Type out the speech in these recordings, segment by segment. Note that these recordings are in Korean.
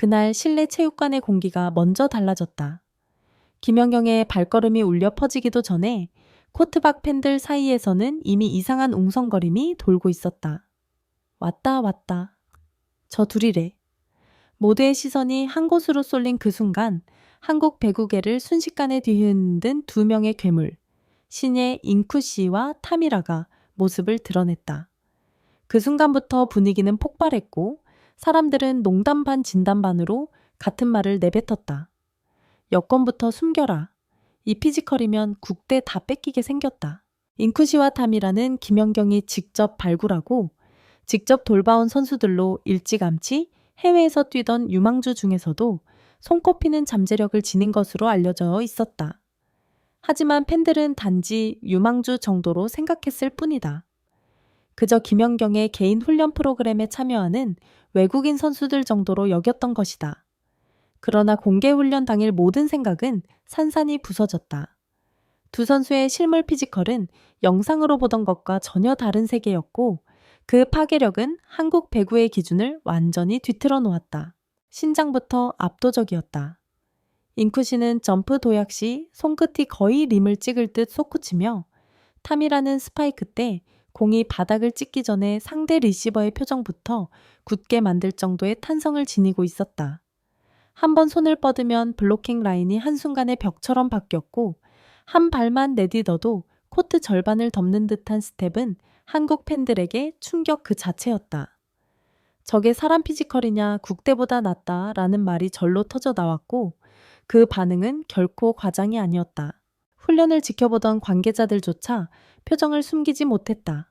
그날 실내 체육관의 공기가 먼저 달라졌다. 김연경의 발걸음이 울려 퍼지기도 전에 코트 밖 팬들 사이에서는 이미 이상한 웅성거림이 돌고 있었다. 왔다 왔다. 저 둘이래. 모두의 시선이 한 곳으로 쏠린 그 순간 한국 배구계를 순식간에 뒤흔든 두 명의 괴물, 신예 잉쿠 씨와 타미라가 모습을 드러냈다. 그 순간부터 분위기는 폭발했고 사람들은 농담 반 진담 반으로 같은 말을 내뱉었다. 여권부터 숨겨라. 이 피지컬이면 국대 다 뺏기게 생겼다. 잉쿠시와 탐이라는 김연경이 직접 발굴하고 직접 돌봐온 선수들로 일찌감치 해외에서 뛰던 유망주 중에서도 손꼽히는 잠재력을 지닌 것으로 알려져 있었다. 하지만 팬들은 단지 유망주 정도로 생각했을 뿐이다. 그저 김연경의 개인 훈련 프로그램에 참여하는 외국인 선수들 정도로 여겼던 것이다. 그러나 공개 훈련 당일 모든 생각은 산산이 부서졌다. 두 선수의 실물 피지컬은 영상으로 보던 것과 전혀 다른 세계였고 그 파괴력은 한국 배구의 기준을 완전히 뒤틀어 놓았다. 신장부터 압도적이었다. 잉쿠시는 점프 도약 시 손끝이 거의 림을 찍을 듯 솟구치며 탐이라는 스파이크 때 공이 바닥을 찍기 전에 상대 리시버의 표정부터 굳게 만들 정도의 탄성을 지니고 있었다. 한 번 손을 뻗으면 블로킹 라인이 한순간에 벽처럼 바뀌었고 한 발만 내딛어도 코트 절반을 덮는 듯한 스텝은 한국 팬들에게 충격 그 자체였다. 저게 사람 피지컬이냐 국대보다 낫다 라는 말이 절로 터져 나왔고 그 반응은 결코 과장이 아니었다. 훈련을 지켜보던 관계자들조차 표정을 숨기지 못했다.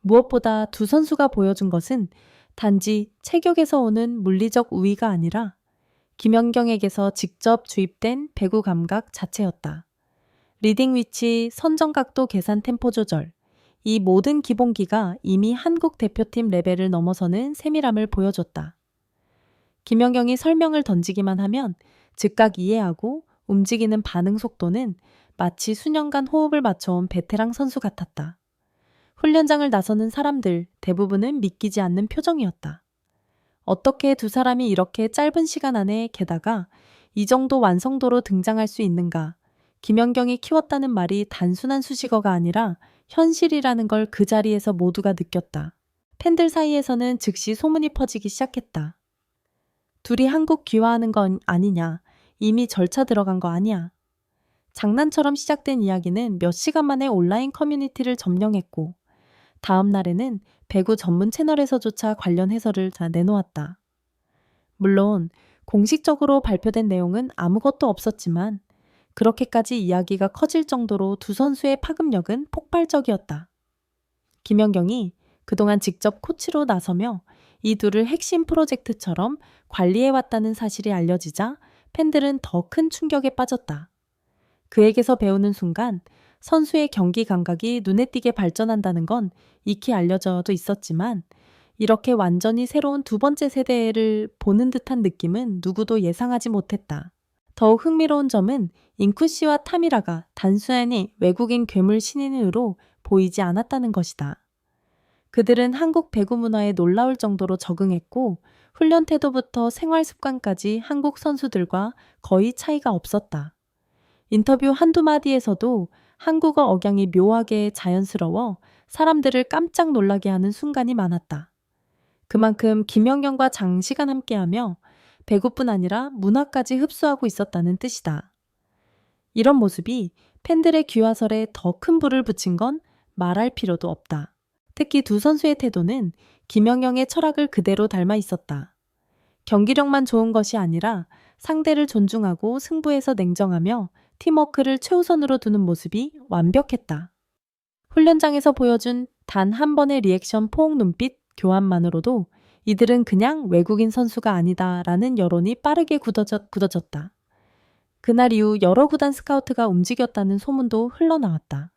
무엇보다 두 선수가 보여준 것은 단지 체격에서 오는 물리적 우위가 아니라 김연경에게서 직접 주입된 배구 감각 자체였다. 리딩 위치, 선정 각도 계산 템포 조절, 이 모든 기본기가 이미 한국 대표팀 레벨을 넘어서는 세밀함을 보여줬다. 김연경이 설명을 던지기만 하면 즉각 이해하고 움직이는 반응 속도는 마치 수년간 호흡을 맞춰온 베테랑 선수 같았다. 훈련장을 나서는 사람들 대부분은 믿기지 않는 표정이었다. 어떻게 두 사람이 이렇게 짧은 시간 안에 게다가 이 정도 완성도로 등장할 수 있는가? 김연경이 키웠다는 말이 단순한 수식어가 아니라 현실이라는 걸 그 자리에서 모두가 느꼈다. 팬들 사이에서는 즉시 소문이 퍼지기 시작했다. 둘이 한국 귀화하는 건 아니냐. 이미 절차 들어간 거 아니야. 장난처럼 시작된 이야기는 몇 시간 만에 온라인 커뮤니티를 점령했고, 다음 날에는 배구 전문 채널에서조차 관련 해설을 다 내놓았다. 물론 공식적으로 발표된 내용은 아무것도 없었지만 그렇게까지 이야기가 커질 정도로 두 선수의 파급력은 폭발적이었다. 김연경이 그동안 직접 코치로 나서며 이 둘을 핵심 프로젝트처럼 관리해왔다는 사실이 알려지자 팬들은 더 큰 충격에 빠졌다. 그에게서 배우는 순간 선수의 경기 감각이 눈에 띄게 발전한다는 건 익히 알려져도 있었지만 이렇게 완전히 새로운 두 번째 세대를 보는 듯한 느낌은 누구도 예상하지 못했다. 더욱 흥미로운 점은 잉쿠 씨와 타미라가 단순히 외국인 괴물 신인으로 보이지 않았다는 것이다. 그들은 한국 배구 문화에 놀라울 정도로 적응했고 훈련 태도부터 생활 습관까지 한국 선수들과 거의 차이가 없었다. 인터뷰 한두 마디에서도 한국어 억양이 묘하게 자연스러워 사람들을 깜짝 놀라게 하는 순간이 많았다. 그만큼 김영경과 장시간 함께하며 배구뿐 아니라 문화까지 흡수하고 있었다는 뜻이다. 이런 모습이 팬들의 귀화설에 더 큰 불을 붙인 건 말할 필요도 없다. 특히 두 선수의 태도는 김영경의 철학을 그대로 닮아 있었다. 경기력만 좋은 것이 아니라 상대를 존중하고 승부에서 냉정하며 팀워크를 최우선으로 두는 모습이 완벽했다. 훈련장에서 보여준 단 한 번의 리액션 포옹 눈빛 교환만으로도 이들은 그냥 외국인 선수가 아니다라는 여론이 빠르게 굳어졌, 굳어졌다. 그날 이후 여러 구단 스카우트가 움직였다는 소문도 흘러나왔다.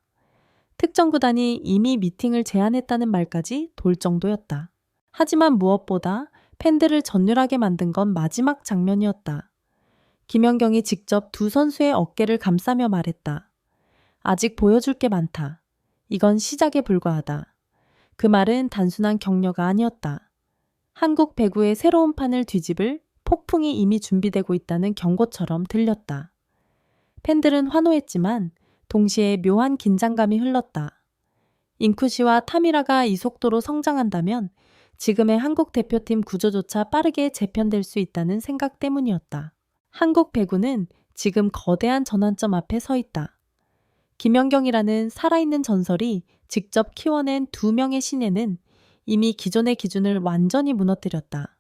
특정 구단이 이미 미팅을 제안했다는 말까지 돌 정도였다. 하지만 무엇보다 팬들을 전율하게 만든 건 마지막 장면이었다. 김연경이 직접 두 선수의 어깨를 감싸며 말했다. 아직 보여줄 게 많다. 이건 시작에 불과하다. 그 말은 단순한 격려가 아니었다. 한국 배구의 새로운 판을 뒤집을 폭풍이 이미 준비되고 있다는 경고처럼 들렸다. 팬들은 환호했지만 동시에 묘한 긴장감이 흘렀다. 인쿠시와 타미라가 이 속도로 성장한다면 지금의 한국 대표팀 구조조차 빠르게 재편될 수 있다는 생각 때문이었다. 한국 배구는 지금 거대한 전환점 앞에 서 있다. 김연경이라는 살아있는 전설이 직접 키워낸 두 명의 신예는 이미 기존의 기준을 완전히 무너뜨렸다.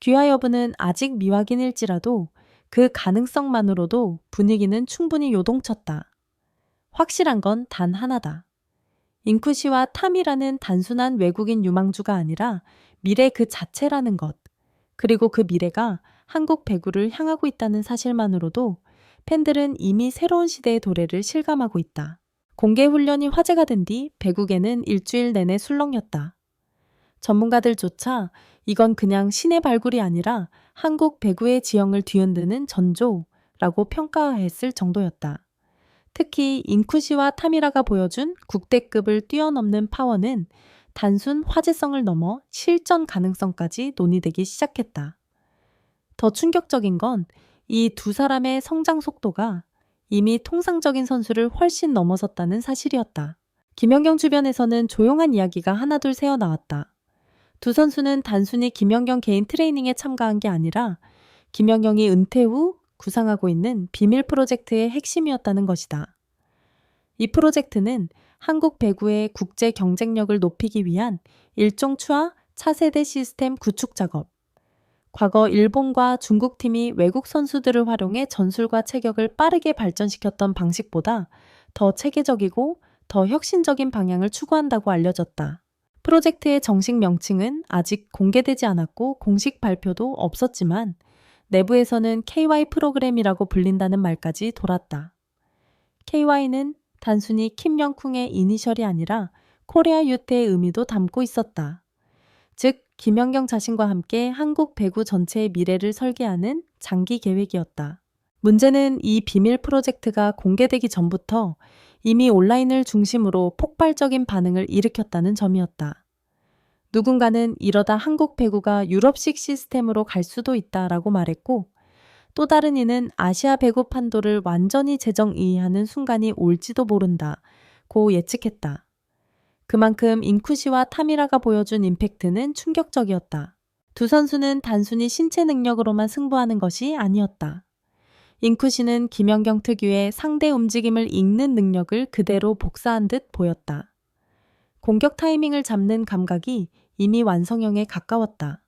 귀화 여부는 아직 미확인일지라도 그 가능성만으로도 분위기는 충분히 요동쳤다. 확실한 건 단 하나다. 잉쿠시와 탐이라는 단순한 외국인 유망주가 아니라 미래 그 자체라는 것. 그리고 그 미래가 한국 배구를 향하고 있다는 사실만으로도 팬들은 이미 새로운 시대의 도래를 실감하고 있다. 공개 훈련이 화제가 된 뒤 배국에는 일주일 내내 술렁였다. 전문가들조차 이건 그냥 신의 발굴이 아니라 한국 배구의 지형을 뒤흔드는 전조라고 평가했을 정도였다. 특히 인쿠시와 타미라가 보여준 국대급을 뛰어넘는 파워는 단순 화제성을 넘어 실전 가능성까지 논의되기 시작했다. 더 충격적인 건 이 두 사람의 성장 속도가 이미 통상적인 선수를 훨씬 넘어섰다는 사실이었다. 김연경 주변에서는 조용한 이야기가 하나둘 새어 나왔다. 두 선수는 단순히 김연경 개인 트레이닝에 참가한 게 아니라 김연경이 은퇴 후 구상하고 있는 비밀 프로젝트의 핵심이었다는 것이다. 이 프로젝트는 한국 배구의 국제 경쟁력을 높이기 위한 일종 추하 차세대 시스템 구축 작업. 과거 일본과 중국 팀이 외국 선수들을 활용해 전술과 체격을 빠르게 발전시켰던 방식보다 더 체계적이고 더 혁신적인 방향을 추구한다고 알려졌다. 프로젝트의 정식 명칭은 아직 공개되지 않았고 공식 발표도 없었지만 내부에서는 KY 프로그램이라고 불린다는 말까지 돌았다. KY는 단순히 킴영쿵의 이니셜이 아니라 코리아 유태의 의미도 담고 있었다. 즉, 김연경 자신과 함께 한국 배구 전체의 미래를 설계하는 장기 계획이었다. 문제는 이 비밀 프로젝트가 공개되기 전부터 이미 온라인을 중심으로 폭발적인 반응을 일으켰다는 점이었다. 누군가는 이러다 한국 배구가 유럽식 시스템으로 갈 수도 있다라고 말했고, 또 다른 이는 아시아 배구 판도를 완전히 재정의하는 순간이 올지도 모른다. 고 예측했다. 그만큼 인쿠시와 타미라가 보여준 임팩트는 충격적이었다. 두 선수는 단순히 신체 능력으로만 승부하는 것이 아니었다. 인쿠시는 김연경 특유의 상대 움직임을 읽는 능력을 그대로 복사한 듯 보였다. 공격 타이밍을 잡는 감각이 이미 완성형에 가까웠다.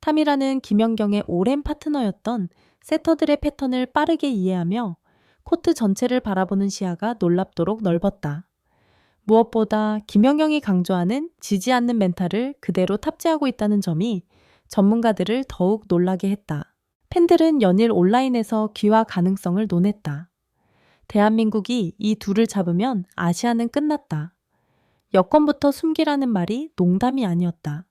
탐이라는 김연경의 오랜 파트너였던 세터들의 패턴을 빠르게 이해하며 코트 전체를 바라보는 시야가 놀랍도록 넓었다. 무엇보다 김연경이 강조하는 지지 않는 멘탈을 그대로 탑재하고 있다는 점이 전문가들을 더욱 놀라게 했다. 팬들은 연일 온라인에서 귀화 가능성을 논했다. 대한민국이 이 둘을 잡으면 아시아는 끝났다. 여권부터 숨기라는 말이 농담이 아니었다.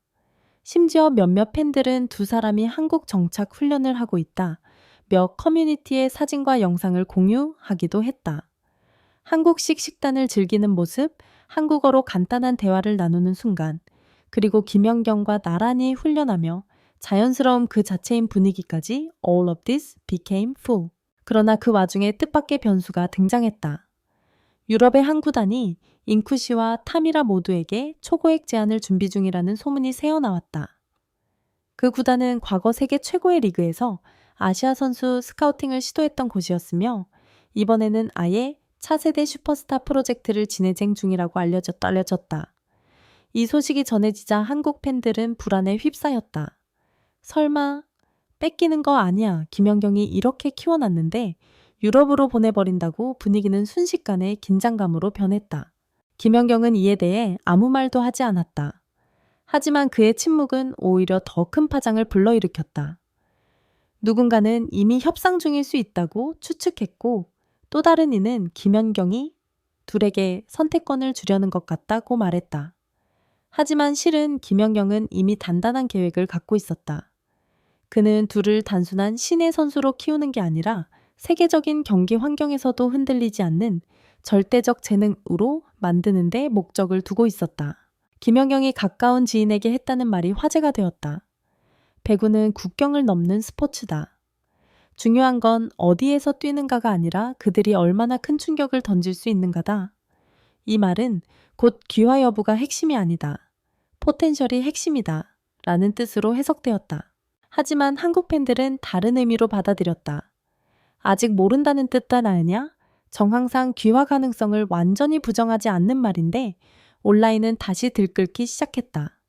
심지어 몇몇 팬들은 두 사람이 한국 정착 훈련을 하고 있다. 몇 커뮤니티의 사진과 영상을 공유하기도 했다. 한국식 식단을 즐기는 모습, 한국어로 간단한 대화를 나누는 순간, 그리고 김연경과 나란히 훈련하며 자연스러움 그 자체인 분위기까지 all of this became full. 그러나 그 와중에 뜻밖의 변수가 등장했다. 유럽의 한 구단이 인쿠시와 타미라 모두에게 초고액 제안을 준비 중이라는 소문이 새어나왔다. 그 구단은 과거 세계 최고의 리그에서 아시아 선수 스카우팅을 시도했던 곳이었으며 이번에는 아예 차세대 슈퍼스타 프로젝트를 진행 중이라고 알려졌다. 알려졌다. 이 소식이 전해지자 한국 팬들은 불안에 휩싸였다. 설마 뺏기는 거 아니야. 김연경이 이렇게 키워놨는데 유럽으로 보내버린다고 분위기는 순식간에 긴장감으로 변했다. 김연경은 이에 대해 아무 말도 하지 않았다. 하지만 그의 침묵은 오히려 더 큰 파장을 불러일으켰다. 누군가는 이미 협상 중일 수 있다고 추측했고 또 다른 이는 김연경이 둘에게 선택권을 주려는 것 같다고 말했다. 하지만 실은 김연경은 이미 단단한 계획을 갖고 있었다. 그는 둘을 단순한 신의 선수로 키우는 게 아니라 세계적인 경기 환경에서도 흔들리지 않는 절대적 재능으로 만드는데 목적을 두고 있었다. 김연경이 가까운 지인에게 했다는 말이 화제가 되었다. 배구는 국경을 넘는 스포츠다. 중요한 건 어디에서 뛰는가가 아니라 그들이 얼마나 큰 충격을 던질 수 있는가다. 이 말은 곧 기화 여부가 핵심이 아니다. 포텐셜이 핵심이다. 라는 뜻으로 해석되었다. 하지만 한국 팬들은 다른 의미로 받아들였다. 아직 모른다는 뜻단 아니냐? 정황상 귀화 가능성을 완전히 부정하지 않는 말인데 온라인은 다시 들끓기 시작했다.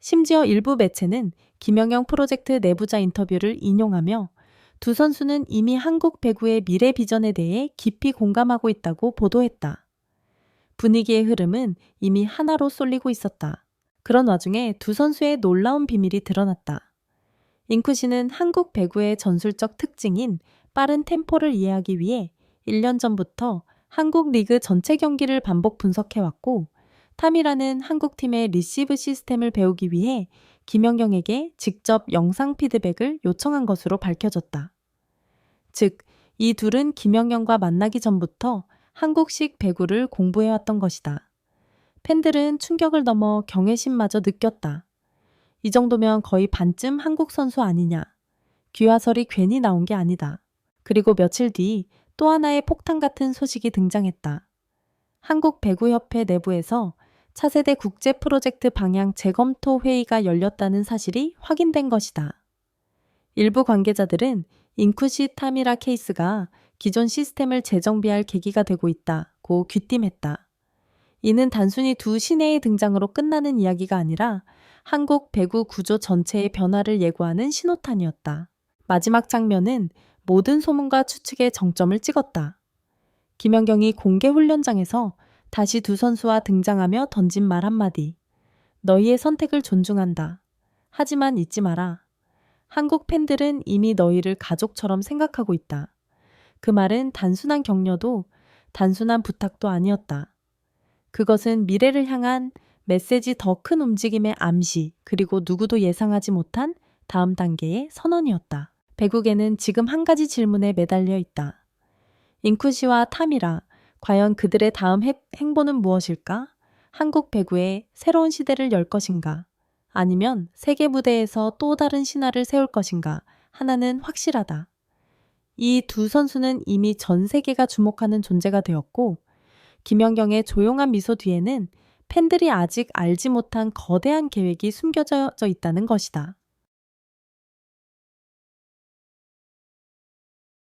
심지어 일부 매체는 김영영 프로젝트 내부자 인터뷰를 인용하며 두 선수는 이미 한국 배구의 미래 비전에 대해 깊이 공감하고 있다고 보도했다. 분위기의 흐름은 이미 하나로 쏠리고 있었다. 그런 와중에 두 선수의 놀라운 비밀이 드러났다. 잉쿠 씨는 한국 배구의 전술적 특징인 빠른 템포를 이해하기 위해 1년 전부터 한국 리그 전체 경기를 반복 분석해왔고, 탐이라는 한국팀의 리시브 시스템을 배우기 위해 김영경에게 직접 영상 피드백을 요청한 것으로 밝혀졌다. 즉, 이 둘은 김영경과 만나기 전부터 한국식 배구를 공부해왔던 것이다. 팬들은 충격을 넘어 경외심마저 느꼈다. 이 정도면 거의 반쯤 한국 선수 아니냐. 귀화설이 괜히 나온 게 아니다. 그리고 며칠 뒤 또 하나의 폭탄 같은 소식이 등장했다. 한국 배구협회 내부에서 차세대 국제 프로젝트 방향 재검토 회의가 열렸다는 사실이 확인된 것이다. 일부 관계자들은 인쿠시 타미라 케이스가 기존 시스템을 재정비할 계기가 되고 있다고 귀띔했다. 이는 단순히 두 신예의 등장으로 끝나는 이야기가 아니라 한국 배구 구조 전체의 변화를 예고하는 신호탄이었다. 마지막 장면은 모든 소문과 추측의 정점을 찍었다. 김연경이 공개 훈련장에서 다시 두 선수와 등장하며 던진 말 한마디. 너희의 선택을 존중한다. 하지만 잊지 마라. 한국 팬들은 이미 너희를 가족처럼 생각하고 있다. 그 말은 단순한 격려도 단순한 부탁도 아니었다. 그것은 미래를 향한 메시지 더 큰 움직임의 암시, 그리고 누구도 예상하지 못한 다음 단계의 선언이었다. 배국에는 지금 한 가지 질문에 매달려 있다. 잉쿠시와 타미라, 과연 그들의 다음 행보는 무엇일까? 한국 배구의 새로운 시대를 열 것인가? 아니면 세계 무대에서 또 다른 신화를 세울 것인가? 하나는 확실하다. 이 두 선수는 이미 전 세계가 주목하는 존재가 되었고, 김연경의 조용한 미소 뒤에는 팬들이 아직 알지 못한 거대한 계획이 숨겨져 있다는 것이다.